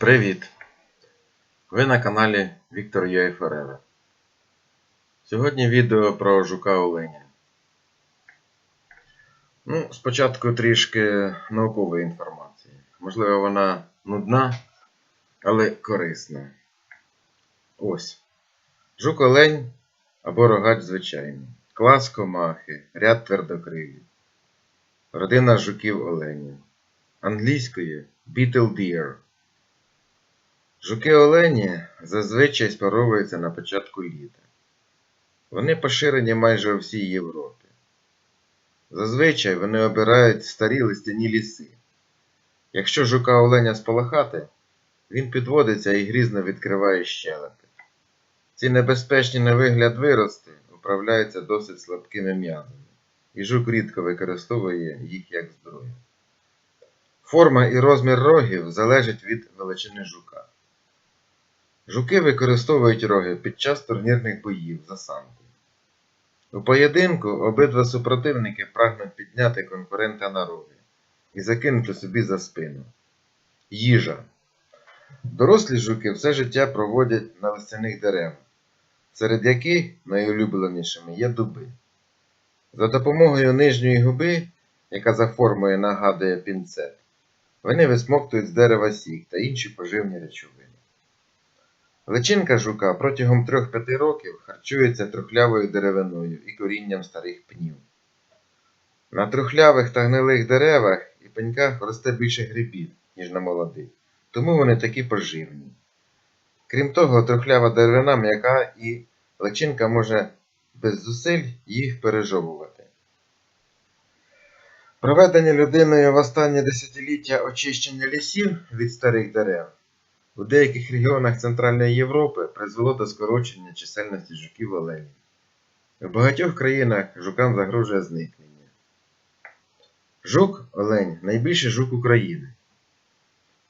Привіт! Ви на каналі Віктор Яйфереве. Сьогодні відео про жука Оленя. Ну, спочатку трішки наукової інформації. Можливо, вона нудна, але корисна. Ось. Жук Олень або рогач звичайний. Клас комахи, ряд твердокрилів. Родина жуків оленів. Англійською Beetle Deer. Жуки олені зазвичай спаровуються на початку літа. Вони поширені майже у всій Європі. Зазвичай вони обирають старі листяні ліси. Якщо жука оленя сполохати, він підводиться і грізно відкриває щелепи. Ці небезпечні на вигляд вирости управляються досить слабкими м'язами, і жук рідко використовує їх як зброю. Форма і розмір рогів залежать від величини жука. Жуки використовують роги під час турнірних боїв за самку. У поєдинку обидва супротивники прагнуть підняти конкурента на роги і закинути собі за спину. Їжа. Дорослі жуки все життя проводять на листяних деревах, серед яких найулюбленішими є дуби. За допомогою нижньої губи, яка за формою нагадує пінцет, вони висмоктують з дерева сік та інші поживні речовини. Личинка жука протягом 3-5 років харчується трухлявою деревиною і корінням старих пнів. На трухлявих та гнилих деревах і пеньках росте більше грибів, ніж на молодих, тому вони такі поживні. Крім того, трухлява деревина м'яка і личинка може без зусиль їх пережовувати. Проведення людиною в останні десятиліття очищення лісів від старих дерев у деяких регіонах Центральної Європи призвело до скорочення чисельності жуків оленів. У багатьох країнах жукам загрожує зникнення. Жук олень найбільший жук України.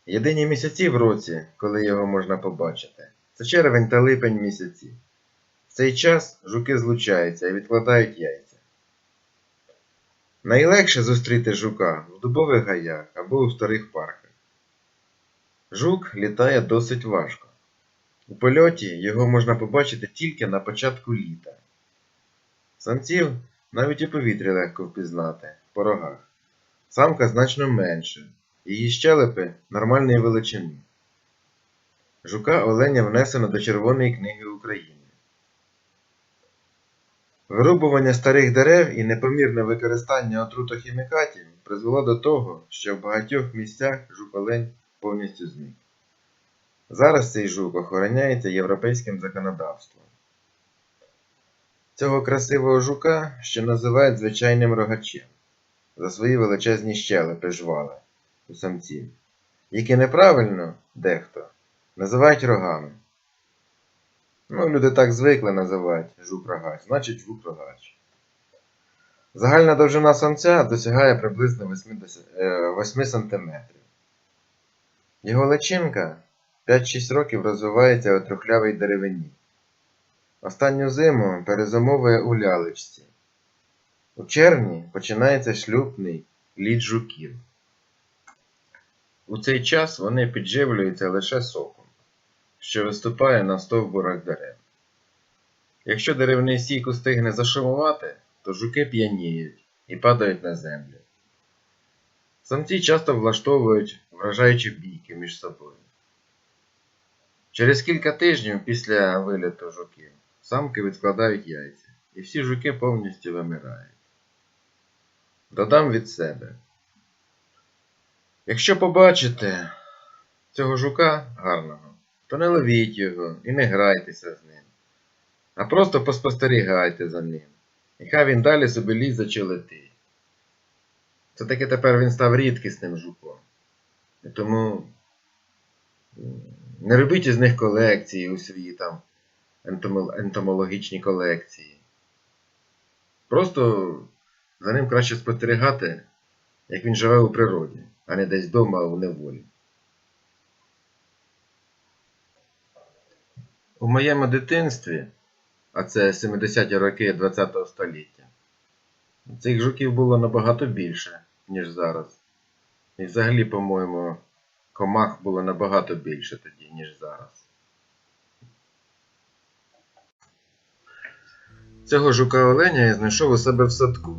Єдині місяці в році, коли його можна побачити, це червень та липень місяці. В цей час жуки злучаються і відкладають яйця. Найлегше зустріти жука в дубових гаях або у старих парках. Жук літає досить важко. У польоті його можна побачити тільки на початку літа. Самців навіть у повітрі легко впізнати по рогах. Самка значно менша, її щелепи нормальної величини. Жука оленя внесено до Червоної книги України. Вирубування старих дерев і непомірне використання отрутохімікатів призвело до того, що в багатьох місцях жук-олень повністю зник. Зараз цей жук охороняється європейським законодавством. Цього красивого жука ще називають звичайним рогачем за свої величезні щелепи жвали у самців, які неправильно дехто називають рогами. Ну, люди так звикли називати жук-рогач, значить жук-рогач. Загальна довжина самця досягає приблизно 80, е, 8 см. Його личинка 5-6 років розвивається у трухлявій деревині. Останню зиму перезимовує у лялечці. У червні починається шлюбний лід жуків. У цей час вони підживлюються лише соком, що виступає на стовбурах дерев. Якщо деревний сік устигне зашумувати, то жуки п'яніють і падають на землю. Самці часто влаштовують вражаючі бійки між собою. Через кілька тижнів після виліту жуків самки відкладають яйця, і всі жуки повністю вимирають. Додам від себе. Якщо побачите цього жука гарного, то не ловіть його і не грайтеся з ним, а просто поспостерігайте за ним. І хай він далі собі лізе чи летить. Це таки тепер він став рідкісним жуком. Тому не робіть із них колекції у свої там ентомологічні колекції. Просто за ним краще спостерігати, як він живе у природі, а не десь вдома у неволі. У моєму дитинстві, а це 70-ті роки ХХ століття, цих жуків було набагато більше, ніж зараз. І взагалі, по-моєму, комах було набагато більше тоді, ніж зараз. Цього жука оленя я знайшов у себе в садку.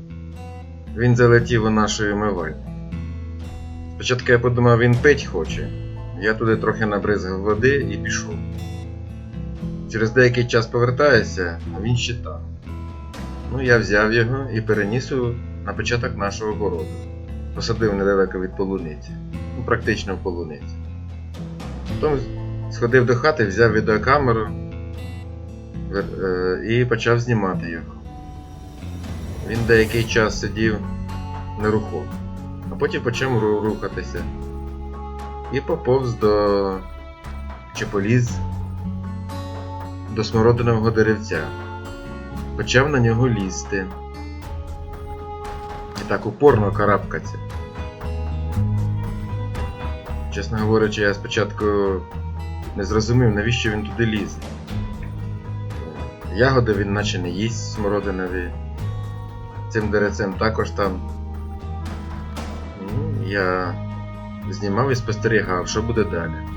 Він залетів у нашу умивальню. Спочатку я подумав, він пить хоче. Я туди трохи набризгав води і пішов. Через деякий час повертаюся, а він ще там. Ну, я взяв його і переніс на початок нашого городу. Посадив недалеко від полуниці. Ну, практично в полуниці. Потім сходив до хати, взяв відеокамеру е, і почав знімати його. Він деякий час сидів нерухомо, а потім почав рухатися. І поповз до чи поліз до смородинового деревця. Почав на нього лізти. Так упорно карабкаться. Чесно говорячи, я спочатку не зрозумів, навіщо він туди лізе. Ягоди він наче не їсть смородинові. Цим деревцем також там. Ну, Я знімав і спостерігав, що буде далі.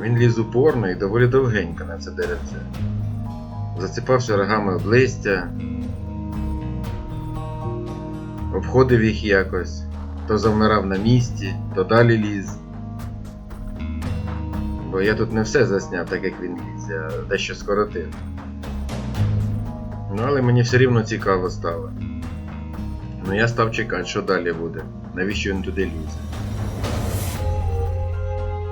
Він ліз упорно і доволі довгенько на це деревце. Заціпався рогами об листя, обходив їх якось, то завмирав на місці, то далі ліз. Бо я тут не все засняв, так як він ліз, я дещо скоротив. Ну, але мені все рівно цікаво стало. Ну я став чекати, що далі буде, навіщо він туди лізе.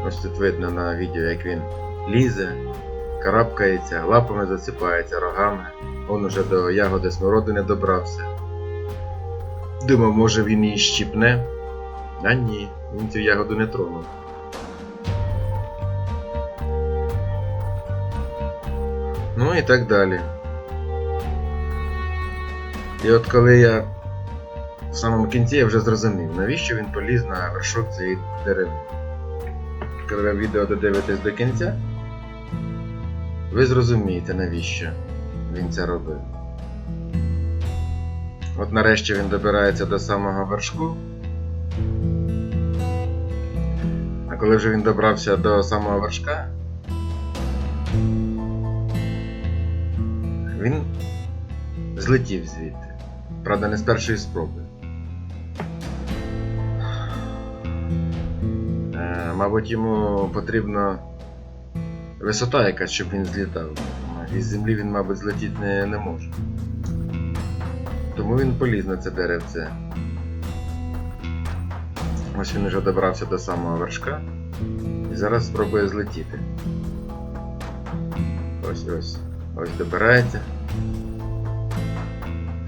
Ось тут видно на відео, як він лізе, карабкається, лапами засипається, рогами. Он уже до ягоди смородини добрався. Думав, може він її щіпне. А ні, він цю ягоду не тронув. Ну і так далі. І от коли я в самому кінці я вже зрозумів, навіщо він поліз на вершок цієї дереви. Коли ви відео додивитесь до кінця, ви зрозумієте, навіщо він це робив. От нарешті він добирається до самого вершку. А коли вже він добрався до самого вершка, він злетів звідти. Правда, не з першої спроби. Е, мабуть, йому потрібна висота якась, щоб він злітав. Із землі він, мабуть, злетіти не, не може. Тому він поліз на це деревце. Ось він вже добрався до самого вершка і зараз спробує злетіти. Ось ось. Ось добирається.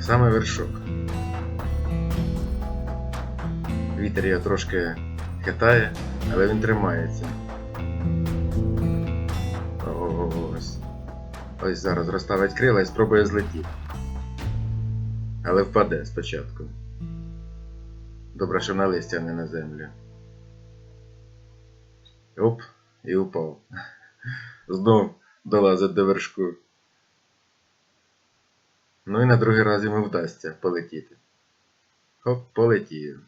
Саме вершок. Вітер його трошки хитає, але він тримається. Ось. Ось зараз розставить крила і спробує злетіти. Але впаде спочатку. Добре, що на листя, а не на землю. Оп, і упав. Знов долазить до вершку. Ну і на другий раз йому вдасться полетіти. Хоп, полетів.